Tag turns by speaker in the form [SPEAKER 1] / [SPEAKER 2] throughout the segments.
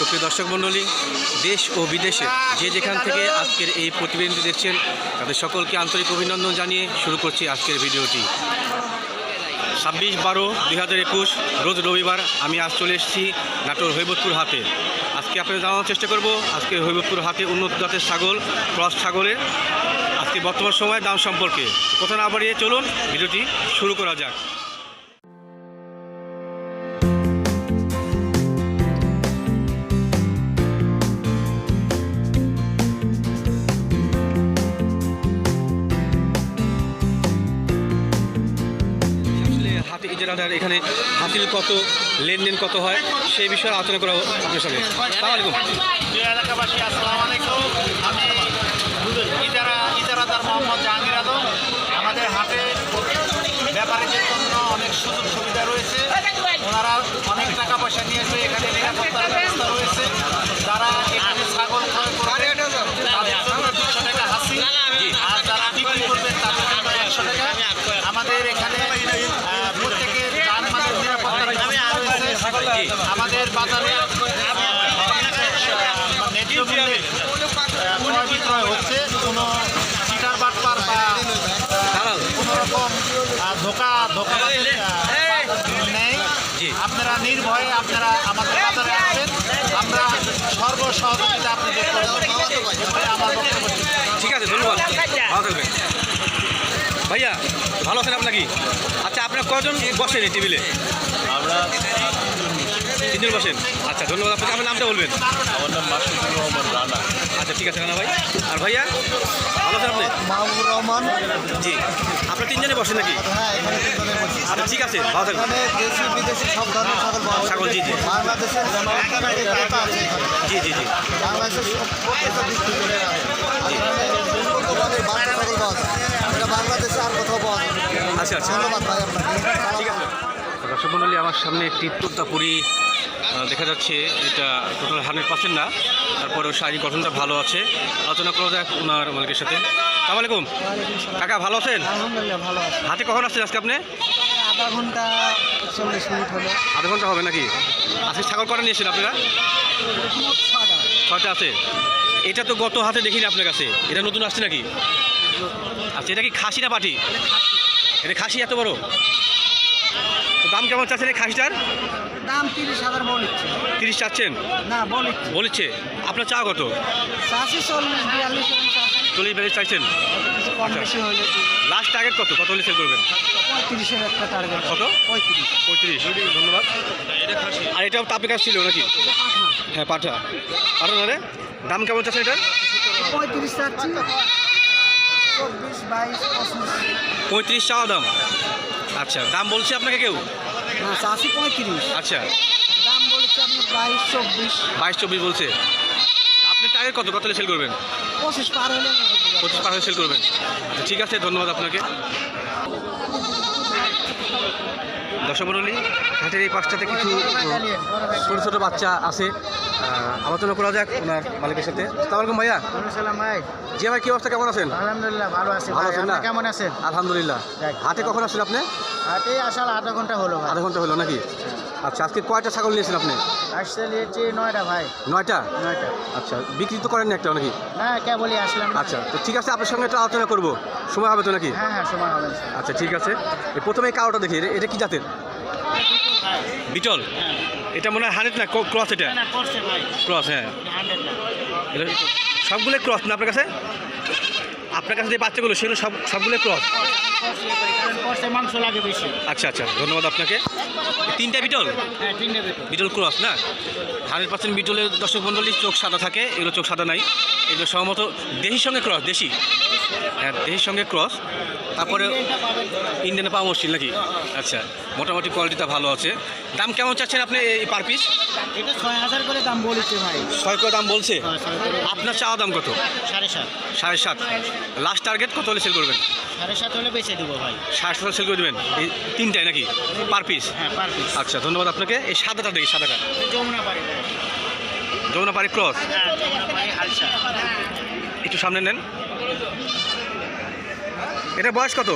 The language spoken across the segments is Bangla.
[SPEAKER 1] সুপ্রিয় দর্শক মণ্ডলী, দেশ ও বিদেশে যে যেখান থেকে আজকের এই প্রতিবেদনটি দেখছেন, তাদের সকলকে আন্তরিক অভিনন্দন জানিয়ে শুরু করছি আজকের ভিডিওটি। ছাব্বিশ বারো দুই হাজার একুশ, রোজ রবিবার আমি আজ চলে এসেছি নাটোর হৈবতপুর হাতে আজকে আপনাদের জানানোর চেষ্টা করব, আজকে হৈবতপুর হাতে উন্নত জাতের ছাগল, ক্রস ছাগলের আজকে বর্তমান সময়ের দাম সম্পর্কে। কথা না বাড়িয়ে চলুন, ভিডিওটি শুরু করা যাক। ইজারাদার এখানে হাতিল কত, লেনদেন কত হয়, সেই বিষয়ে আলোচনা করা আপনার সঙ্গে। আলাইকুম।
[SPEAKER 2] এলাকাবাসী আলম আমাদের ব্যাপারীদের জন্য অনেক সুযোগ সুবিধা রয়েছে। অনেক টাকা পয়সা নিয়ে এসে এখানে নিরাপত্তার ব্যবস্থা রয়েছে। যারা এখানে ছাগল বাজারে ন্যায্য মূল্যে ক্রয় বিক্রয় হচ্ছে কোনো চিটার বাটপার বা কোনো রকম ধোকা ধোকা নেই।
[SPEAKER 1] জি।
[SPEAKER 2] আপনারা নির্ভয়ে আপনারা আমাদের বাজারে আসবেন। আমরা সর্বসহযোগিতা আপনাদের আমার বক্তব্য
[SPEAKER 1] ঠিক আছে ধন্যবাদ। ভালো থাকবেন। ভাইয়া ভালো আছেন আপনাকে আচ্ছা আপনার কজন বসেন এই টেবিলে?
[SPEAKER 3] আমরা
[SPEAKER 1] তিনজন বসেন আচ্ছা ধন্যবাদ আপনাকে। আপনার নামটা বলবেন?
[SPEAKER 3] আমার নাম মাসুদুর রহমান রানা।
[SPEAKER 1] আচ্ছা ঠিক আছে রানা ভাই। আর ভাইয়া? ভালো আছেন আপনি?
[SPEAKER 4] মাহবুব রহমান।
[SPEAKER 1] জি। আপনার তিনজনে বসেন নাকি?
[SPEAKER 4] হ্যাঁ।
[SPEAKER 1] আচ্ছা ঠিক আছে ভালো থাকবেন।
[SPEAKER 4] দেশি বিদেশি সব ধরনের ছাগল
[SPEAKER 1] ছাগল, জি, জি।
[SPEAKER 4] বাংলাদেশের।
[SPEAKER 1] জি জি জি।
[SPEAKER 4] বাংলাদেশের বাংলাদেশে আর কোথাও পাওয়া
[SPEAKER 1] আচ্ছা আচ্ছা।
[SPEAKER 4] ধন্যবাদ ভাই আপনাকে।
[SPEAKER 1] ঠিক আছে। দর্শক মন্ডলী আমার সামনে একটি তোতাপুরি আহ, দেখা যাচ্ছে এটা টোটাল হান্ড্রেড পার্সেন্ট না তারপরেও শারীরিক গঠনটা ভালো আছে। আলোচনা করা যাক ওনার মালিকের সাথে। সালাম আলাইকুম। কাকা ভালো আছেন?
[SPEAKER 4] আলহামদুলিল্লাহ ভালো আছে।
[SPEAKER 1] হাতে কখন আসছেন আজকে আপনি?
[SPEAKER 4] আধা ঘণ্টা চল্লিশ মিনিট হলো
[SPEAKER 1] আধা ঘণ্টা হবে নাকি? আজকে ছাগল কটা নিয়েছেন আপনারা? ছয়টা। আছে। এটা তো গত হাতে দেখিনি আপনার কাছে। এটা নতুন আসছে নাকি? আচ্ছা এটা কি খাসি না পাটি? এটা খাসি এত বড়? দাম কেমন চাচ্ছেন এই খাসিটার?
[SPEAKER 4] দাম তিরিশ হাজার বলিচ্ছে
[SPEAKER 1] তিরিশ চাচ্ছেন?
[SPEAKER 4] না বলিচ্ছে?
[SPEAKER 1] বলেছে আপনার চা কত?
[SPEAKER 4] চাষি চল্লিশ বিয়াল্লিশ
[SPEAKER 1] চল্লিশ বিয়াল্লিশ চাইছেন?
[SPEAKER 4] হলে
[SPEAKER 1] লাস্ট টার্গেট কত? কত হলে সেল করবেন?
[SPEAKER 4] পঁয়ত্রিশের একটা টার্গেট
[SPEAKER 1] কত?
[SPEAKER 4] পঁয়ত্রিশ।
[SPEAKER 1] পঁয়ত্রিশ। ধন্যবাদ। আর এটাও তো আপনার কাছে ছিল নাকি? হ্যাঁ পাঠা। পাঠা না রে দাম কেমন চাচ্ছেন এটার?
[SPEAKER 4] পঁয়ত্রিশ চাচ্ছি। চব্বিশ বাইশ
[SPEAKER 1] পঁয়ত্রিশ চাওয়া দাম? আচ্ছা দাম বলছে আপনাকে কেউ?
[SPEAKER 4] না চাষি পঁয়ত্রিশ।
[SPEAKER 1] আচ্ছা।
[SPEAKER 4] দাম বলছে আপনি বাইশ চব্বিশ।
[SPEAKER 1] বাইশ চব্বিশ বলছে। আপনি টার্গেট কত? কত সেল করবেন?
[SPEAKER 4] পঁচিশ পার হলে
[SPEAKER 1] পঁচিশ পার হলে সেল করবেন। আচ্ছা ঠিক আছে ধন্যবাদ আপনাকে। দর্শক মণ্ডলী হাটের এই পাশটাতে কিছু ছোটো ছোটো বাচ্চা আছে। আলোচনা করা যাক ওনার মালিকের সাথে। আলাইকুম ভাইয়া।
[SPEAKER 4] ভাই।
[SPEAKER 1] জি ভাই কি অবস্থা? কেমন আছেন?
[SPEAKER 4] আলহামদুলিল্লাহ ভালো আছি
[SPEAKER 1] ভালো আছেন না?
[SPEAKER 4] কেমন আছেন?
[SPEAKER 1] আলহামদুলিল্লাহ। হাটে কখন আসছেন আপনি?
[SPEAKER 4] হাটে আসাল আধা ঘণ্টা হলো
[SPEAKER 1] আধা ঘণ্টা হলো নাকি? আচ্ছা আজকে কয়টা ছাগল নিয়েছেন আপনি?
[SPEAKER 4] নিয়েছি নয়টা ভাই।
[SPEAKER 1] নয়টা?
[SPEAKER 4] নয়টা।
[SPEAKER 1] আচ্ছা বিক্রি তো করেন একটা নাকি?
[SPEAKER 4] না কেবলই আসলাম।
[SPEAKER 1] আচ্ছা তো ঠিক আছে আপনার সঙ্গে একটা আলোচনা করব। সময় হবে তো নাকি?
[SPEAKER 4] হ্যাঁ হ্যাঁ সময় হবে।
[SPEAKER 1] আচ্ছা ঠিক আছে। প্রথমে কালোটা দেখি এটা কি জাতের? বিটল? এটা মনে হয় হান্ড্রেড না ক্রস এটা? ক্রস হ্যাঁ। সবগুলো ক্রস না আপনার কাছে? আপনার কাছে যে বাচ্চাগুলো সেগুলো সব সবগুলো ক্রস?
[SPEAKER 4] মাংস লাগে বেশি।
[SPEAKER 1] আচ্ছা আচ্ছা ধন্যবাদ আপনাকে। তিনটা বিটল?
[SPEAKER 4] হ্যাঁ
[SPEAKER 1] বিটল। ক্রস না? হান্ড্রেড পার্সেন্ট বিটলের দর্শক মণ্ডলী চোখ সাদা থাকে এগুলো চোখ সাদা নাই। এগুলো সম্ভবত দেহির সঙ্গে ক্রস দেশি? হ্যাঁ দেহির সঙ্গে ক্রস। তারপরে ইন্ডিয়ানে পাওয়া মুশকিল নাকি? আচ্ছা মোটামুটি কোয়ালিটিটা ভালো আছে। দাম কেমন চাচ্ছেন আপনি এই পার পিস?
[SPEAKER 4] এটা ছয় হাজার করে দাম বলেছে ভাই।
[SPEAKER 1] ছয় করে দাম বলছে?
[SPEAKER 4] হ্যাঁ।
[SPEAKER 1] আপনার চাওয়া দাম কত?
[SPEAKER 4] সাড়ে সাত।
[SPEAKER 1] সাড়ে সাত। লাস্ট টার্গেট কত হলে সেল করবেন?
[SPEAKER 4] সাড়ে সাত হলে বেঁচে দেবো ভাই।
[SPEAKER 1] সাড়ে সাত সেল করে দেবেন? এই তিনটায় নাকি? পার পিস
[SPEAKER 4] হ্যাঁ পার পিস
[SPEAKER 1] আচ্ছা ধন্যবাদ আপনাকে। এই সাদাটা দেখি সাদাটা।
[SPEAKER 4] যমুনা পাড়ি
[SPEAKER 1] যমুনা পাড়ি ক্রস?
[SPEAKER 4] হ্যাঁ হালসা
[SPEAKER 1] একটু সামনে নেন। এটা বয়স কত?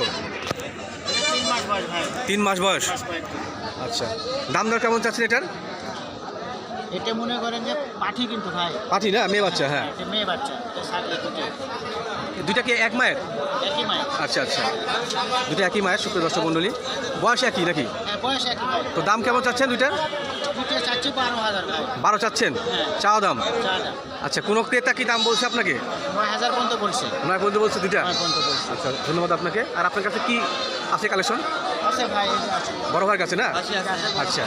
[SPEAKER 4] তিন মাস বয়স।
[SPEAKER 1] আচ্ছা। দাম দর কেমন চাচ্ছেন এটার?
[SPEAKER 5] এটা মনে করেন যে পাঠি কিন্তু ভাই।
[SPEAKER 1] পাঠি না? মেয়ে বাচ্চা হ্যাঁ।
[SPEAKER 5] এটা মেয়ে বাচ্চা
[SPEAKER 1] দুইটা কি এক মায়ের?
[SPEAKER 5] একই মায়ের।
[SPEAKER 1] আচ্ছা আচ্ছা। দুটো একই মায়ের শুক্র দর্শক মণ্ডলী। বয়স একই নাকি?
[SPEAKER 5] হ্যাঁ বয়স একই
[SPEAKER 1] তো দাম কেমন চাচ্ছেন দুইটার?
[SPEAKER 5] বারো
[SPEAKER 1] চাচ্ছেন?
[SPEAKER 5] হ্যাঁ।
[SPEAKER 1] চাওয়া দাম? আচ্ছা কোনো ক্রেতা কি দাম বলছে আপনাকে?
[SPEAKER 5] নয় হাজার পর্যন্ত বলছে।
[SPEAKER 1] দুইটা? আচ্ছা ধন্যবাদ আপনাকে। আর আপনার কাছে কি আছে কালেকশন? বড় ভাইয়ের কাছে না? আচ্ছা।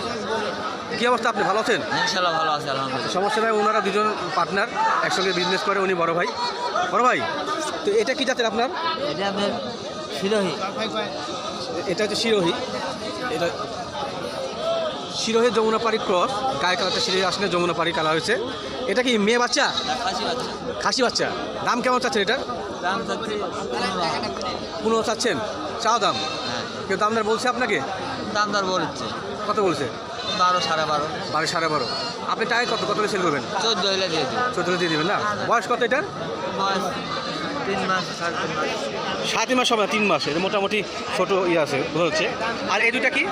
[SPEAKER 1] কি অবস্থা আপনি ভালো আছেন?
[SPEAKER 6] ইনশাল্লাহ ভালো আছে আলহামদুলিল্লাহ।
[SPEAKER 1] সমস্যা নাই ওনারা দুজন পার্টনার একসঙ্গে বিজনেস করে উনি বড় ভাই। বড় ভাই তো এটা কি জাতের আপনার?
[SPEAKER 6] এটা আপনার শিরোহী।
[SPEAKER 1] এটা হচ্ছে শিরোহী। এটা শিরোহী যমুনাপাড়ি ক্রস গায়ে কালারটা শিরোহী আসলে যমুনাপাড়ি কালার হয়েছে। এটা কি মেয়ে বাচ্চা?
[SPEAKER 6] খাসি বাচ্চা।
[SPEAKER 1] দাম কেমন চাচ্ছেন এটা?
[SPEAKER 6] দাম থাকছে
[SPEAKER 1] পনেরো চাচ্ছেন। চাও দাম?
[SPEAKER 6] হ্যাঁ।
[SPEAKER 1] কেউ দামদার বলছে আপনাকে?
[SPEAKER 6] দামদার বলছে।
[SPEAKER 1] কত বলছে?
[SPEAKER 6] বারো সাড়ে বারো।
[SPEAKER 1] বারো সাড়ে বারো। আপনি টাকা কত কত সেল করবেন?
[SPEAKER 6] চোদ্দ হলে দিয়ে দিই
[SPEAKER 1] চোদ্দ দিয়ে দেবেন না? বয়স কত এটার?
[SPEAKER 6] বয়স তিন মাস সাড়ে তিন মাস।
[SPEAKER 1] সাত তিন মাস হবে তিন মাস। এটা মোটামুটি ছোটো ইয়ে আছে বোঝা হচ্ছে আর এই দুটা কি?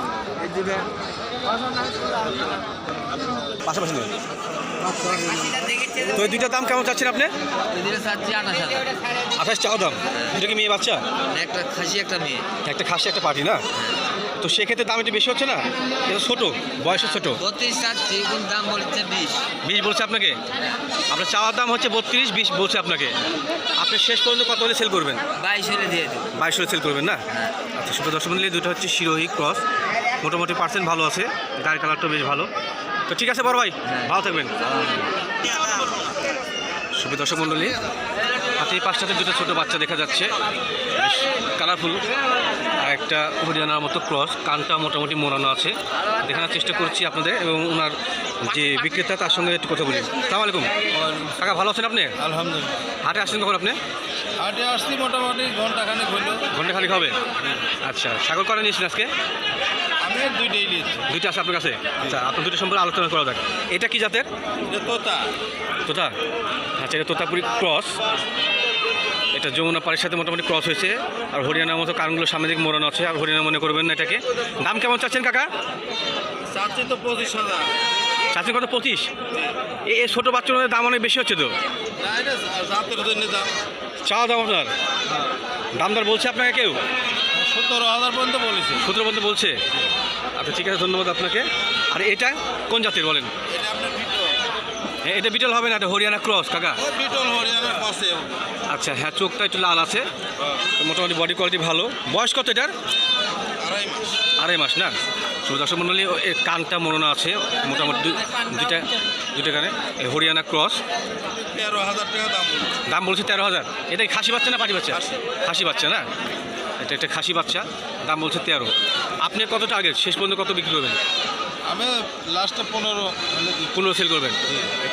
[SPEAKER 1] পাশাপাশি তো এই দুইটার দাম কেমন চাচ্ছেন আপনি?
[SPEAKER 6] আঠাশ
[SPEAKER 1] চাও দাম। দুটো কি মেয়ে বাচ্চা?
[SPEAKER 6] একটা খাসি একটা মেয়ে।
[SPEAKER 1] একটা খাসি একটা পার্টি না? তো সেক্ষেত্রে দাম একটু বেশি হচ্ছে না? এটা ছোটো বয়সে ছোটো।
[SPEAKER 6] দাম বলছে বিশ?
[SPEAKER 1] বিশ বলছে আপনাকে? আপনার চাওয়ার দাম হচ্ছে বত্রিশ বিশ বলছে আপনাকে। আপনি শেষ পর্যন্ত কত হলে সেল করবেন?
[SPEAKER 6] বাইশ হলে দিয়ে
[SPEAKER 1] বাইশ হলে সেল করবেন না? আচ্ছা শুধু দর্শক মন্ডলী দুটো হচ্ছে শিরোহী ক্রস মোটামুটি পার্সেন্ট ভালো আছে। গায়ের কালারটা বেশ ভালো। তো ঠিক আছে বড় ভাই? ভালো থাকবেন। শুভ দর্শক মন্ডলী হাতে এই পাঁচটাতে দুটো ছোটো বাচ্চা দেখা যাচ্ছে। কালারফুল আর একটা হরিয়ানার মতো ক্রস কানটা মোটামুটি মোড়ানো আছে। দেখানোর চেষ্টা করছি আপনাদের এবং ওনার যে বিক্রেতা তার সঙ্গে একটু কথা বলি। সালাম আলাইকুম। কাকা ভালো আছেন আপনি?
[SPEAKER 2] আলহামদুলিল্লাহ।
[SPEAKER 1] হাটে আসছেন কখন আপনি?
[SPEAKER 2] হাটে আসছি মোটামুটি ঘণ্টা খানেক হইল।
[SPEAKER 1] ঘণ্টা খালি হবে। আচ্ছা সাগর করে নিয়েছেন আজকে? দুইটা আছে আপনার কাছে? আচ্ছা আপনার দুটো সম্পর্কে আলোচনা করা যাক। এটা কি জাতের?
[SPEAKER 2] তোতা।
[SPEAKER 1] তোতা? আচ্ছা এটা তোতাপুরি ক্রস। এটা যমুনা পাড়ির সাথে মোটামুটি ক্রস হয়েছে। আর হরিয়ানার মতো কারণগুলো সামনে দিকে মোড়ানো আছে। আর হরিয়ানা মনে করবেন না এটাকে। দাম কেমন চাচ্ছেন কাকা?
[SPEAKER 2] চাচ্ছি তো পঁচিশ হাজার।
[SPEAKER 1] চাচ্ছেন কত? পঁচিশ? এই ছোটো বাচ্চাদের দাম অনেক বেশি হচ্ছে তো?
[SPEAKER 2] জন্য দাম।
[SPEAKER 1] আপনার? দামদার বলছে আপনাকে কেউ?
[SPEAKER 2] সতেরো হাজার পর্যন্ত বলেছি।
[SPEAKER 1] সতেরো পর্যন্ত বলছে? আচ্ছা ঠিক আছে ধন্যবাদ আপনাকে। আর এটা কোন জাতের বলেন?
[SPEAKER 2] এটা বিটল।
[SPEAKER 1] এটা বিটল হবে না এটা হরিয়ানা ক্রস কাকা? আচ্ছা হ্যাঁ চোখটা একটু লাল আছে। তো মোটামুটি বডি কোয়ালিটি ভালো। বয়স কত এটার?
[SPEAKER 2] আড়াই মাস।
[SPEAKER 1] না? দর্শক মণ্ডলী এর কানটা মরোনা আছে। মোটামুটি দুইটা দুইটা কানে। হরিয়ানা ক্রস।
[SPEAKER 2] তেরো হাজার টাকা দাম বলছি।
[SPEAKER 1] দাম বলছে তেরো হাজার। এটা কি খাসি বাচ্চা না পাটি বাচ্চা? খাসি বাচ্চা না? এটা একটা খাসি বাচ্চা দাম বলছে তেরো। আপনি কত টার্গেট শেষ পর্যন্ত কত বিক্রি করবেন?
[SPEAKER 2] আমি লাস্টে পনেরো
[SPEAKER 1] পনেরো সেল করবেন।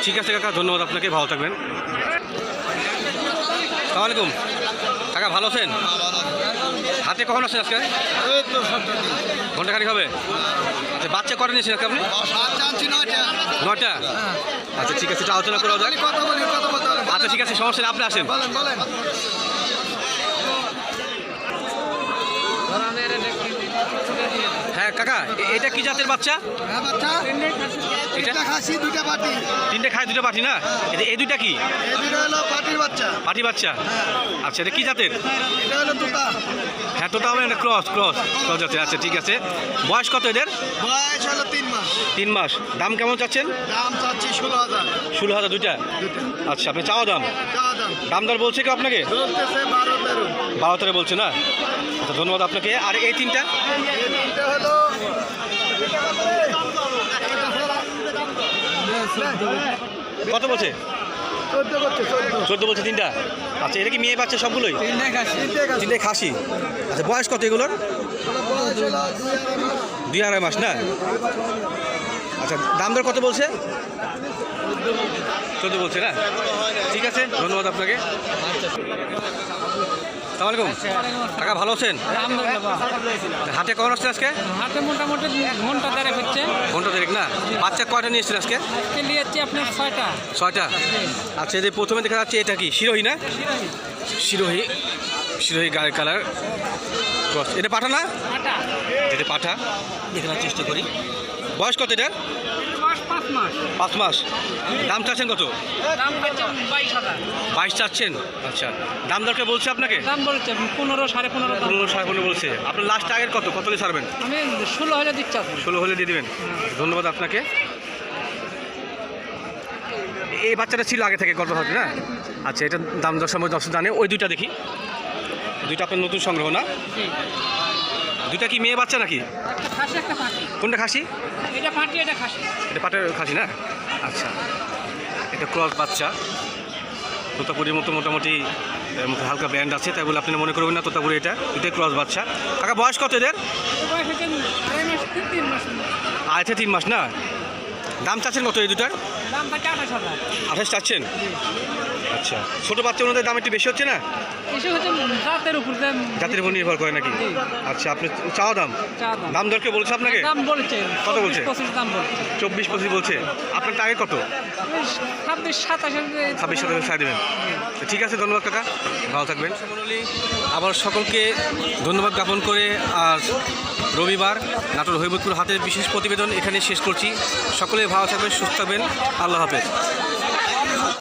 [SPEAKER 1] ঠিক আছে কাকা ধন্যবাদ আপনাকে ভালো থাকবেন। সালাম আলাইকুম। কাকা ভালো আছেন? হাতে কখন আছেন আজকে? ঘণ্টা খানিক হবে? আচ্ছা বাচ্চা করে নিয়েছেন আজকে আপনি? নয়টা। আচ্ছা ঠিক আছে আলোচনা করা যাক। আচ্ছা ঠিক আছে সমস্যা আপনি আসেন হ্যাঁ কাকা এটা কি জাতের বাচ্চা?
[SPEAKER 4] পাটি।
[SPEAKER 1] তিনটে খায় দুটো পাঠি না? এই দুইটা কি?
[SPEAKER 4] পাটির বাচ্চা।
[SPEAKER 1] বাচ্চা। আচ্ছা এটা কি জাতের? হ্যাঁ তো তাহলে এটা ক্রস ক্রস ক্রস জাতের। আচ্ছা ঠিক আছে। বয়স কত এদের?
[SPEAKER 4] বয়স হলো তিন মাস।
[SPEAKER 1] তিন মাস। দাম কেমন চাচ্ছেন?
[SPEAKER 4] দাম চাচ্ছি ষোলো হাজার।
[SPEAKER 1] ষোলো হাজার দুইটা? আচ্ছা আপনি চাওয়া দাম?
[SPEAKER 4] দাম।
[SPEAKER 1] দামদার বলছে কি আপনাকে?
[SPEAKER 4] চলতেছে বারো তেরো।
[SPEAKER 1] বারো তেরো বলছে না? আচ্ছা ধন্যবাদ আপনাকে। আর এই তিনটা
[SPEAKER 4] এই তিনটে হলো
[SPEAKER 1] কত বলছে?
[SPEAKER 4] চোদ্দ
[SPEAKER 1] বলছে তিনটা। আচ্ছা এটা কি মেয়ে পাচ্ছে সবগুলোই?
[SPEAKER 4] তিনটে খাসি।
[SPEAKER 1] আচ্ছা বয়স কত এগুলোর।
[SPEAKER 4] দুই আড়াই মাস
[SPEAKER 1] না? আচ্ছা দাম দর কত বলছে? চোদ্দ বলছে না? ঠিক আছে ধন্যবাদ আপনাকে। সালাম আলাইকুম। কাকা ভালো আছেন? হাটে কখন আসছেন আজকে?
[SPEAKER 7] হাতে মোটামুটি ঘণ্টা দেড়েক হচ্ছে।
[SPEAKER 1] ঘণ্টা দেখ না? বাচ্চা কয়টা নিয়ে এসছেন আজকে?
[SPEAKER 7] আজকে নিয়েছি আপনার ছয়টা।
[SPEAKER 1] ছয়টা? আচ্ছা যে প্রথমে দেখা যাচ্ছে এটা কি শিরোহী না? শিরোহী। শিরোহী গায়ের কালার। এটা পাঠা না? এটা পাঠা। দেখানোর চেষ্টা করি। বয়স কত এটার?
[SPEAKER 7] মাস পাঁচ মাস।
[SPEAKER 1] পাঁচ মাস। দাম চাচ্ছেন কত?
[SPEAKER 7] দাম বাইশ
[SPEAKER 1] চাচ্ছেন? আচ্ছা। দাম দরকার বলছে আপনাকে?
[SPEAKER 7] দাম বলছে পনেরো সাড়ে পনেরো
[SPEAKER 1] পনেরো সাড়ে পনেরো বলছে। আপনার লাস্ট আগের কত? কত হলে ছাড়বেন?
[SPEAKER 7] আমি ষোলো হাজার দিচ্ছি
[SPEAKER 1] ষোলো হলে দিয়ে দেবেন। ধন্যবাদ আপনাকে। এই বাচ্চাটা ছিল আগে থেকে হবে না? আচ্ছা এটা দাম দর সময় দশ জানে। ওই দুইটা দেখি। দুইটা আপনার নতুন সংগ্রহ না? দুইটা কি মেয়ে বাচ্চা নাকি?
[SPEAKER 7] খাসি একটা পাটি
[SPEAKER 1] কোনটা খাসি?
[SPEAKER 7] এটা পাটি এটা খাসি।
[SPEAKER 1] এটা পাটের খাসি না? আচ্ছা। এটা ক্রস বাচ্চা। তোতাপুরির মতো মোটামুটি মধ্যে হালকা ব্যান্ড আছে তাই বলে আপনি মনে করবেন না তোতাপুরি এটা। এটাই ক্রস বাচ্চা। কাকা বয়স কত এদের?
[SPEAKER 7] মাস তিন মাস।
[SPEAKER 1] না? দাম চাচ্ছেন কত এই দুটার
[SPEAKER 7] আঠাশ
[SPEAKER 1] চাচ্ছেন? আচ্ছা ছোটো বাচ্চা ওনাদের দাম একটু বেশি হচ্ছে না?
[SPEAKER 7] উপর
[SPEAKER 1] জাতির উপর নির্ভর করে নাকি? আচ্ছা আপনি চাওয়া দাম?
[SPEAKER 7] দাম।
[SPEAKER 1] দাম দর কে বলছে আপনাকে?
[SPEAKER 7] দাম বলছে।
[SPEAKER 1] কত বলছে? চব্বিশ পঁচিশ বলছে। আপনার টার্গেট কত?
[SPEAKER 7] ছাব্বিশ সাতাশ
[SPEAKER 1] ছাব্বিশ শতাংশ ছাড় দেবেন। ঠিক আছে ধন্যবাদ কাকা। ভালো থাকবেন। আবার সকলকে ধন্যবাদ জ্ঞাপন করে আজ রবিবার নাটোর হৈবতপুর হাতের বিশেষ প্রতিবেদন এখানে শেষ করছি। সকলে ভালো থাকবেন সুস্থ থাকবেন। আল্লাহ হাফেজ।